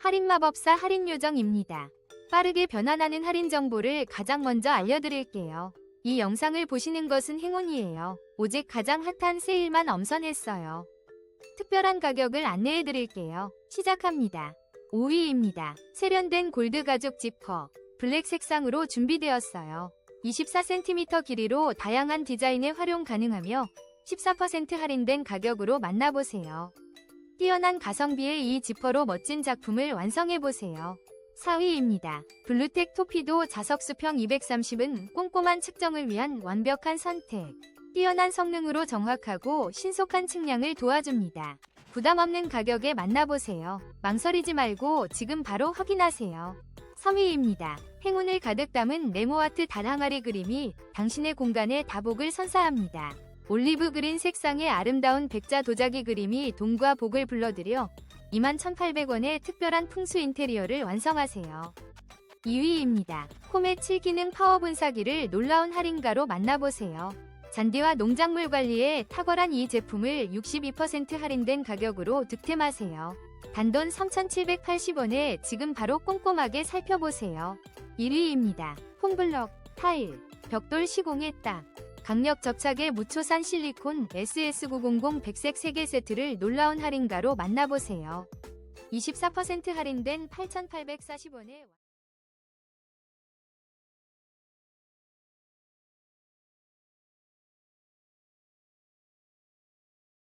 할인마법사 할인요정입니다. 빠르게 변환하는 할인 정보를 가장 먼저 알려드릴게요. 이 영상을 보시는 것은 행운이에요. 오직 가장 핫한 세일만 엄선했어요. 특별한 가격을 안내해드릴게요. 시작합니다. 5위입니다. 세련된 골드 가죽 지퍼. 블랙 색상으로 준비되었어요. 24cm 길이로 다양한 디자인에 활용 가능하며 14% 할인된 가격으로 만나보세요. 뛰어난 가성비의 이 지퍼로 멋진 작품을 완성해보세요. 4위입니다. 블루텍 토피도 자석 수평 230은 꼼꼼한 측정을 위한 완벽한 선택. 뛰어난 성능으로 정확하고 신속한 측량을 도와줍니다. 부담 없는 가격에 만나보세요. 망설이지 말고 지금 바로 확인하세요. 3위입니다. 행운을 가득 담은 네모아트 단 항아리 그림이 당신의 공간에 다복을 선사합니다. 올리브 그린 색상의 아름다운 백자 도자기 그림이 돈과 복을 불러들여 21,800원의 특별한 풍수 인테리어를 완성하세요. 2위입니다. 코메 7기능 파워 분사기를 놀라운 할인가로 만나보세요. 잔디와 농작물 관리에 탁월한 이 제품을 62% 할인된 가격으로 득템하세요. 단돈 3,780원에 지금 바로 꼼꼼하게 살펴보세요. 1위입니다. 폼블럭, 타일, 벽돌 시공에 딱. 강력 접착의 무초산 실리콘 SS900 백색 3개 세트를 놀라운 할인가로 만나보세요. 24% 할인된 8,840원에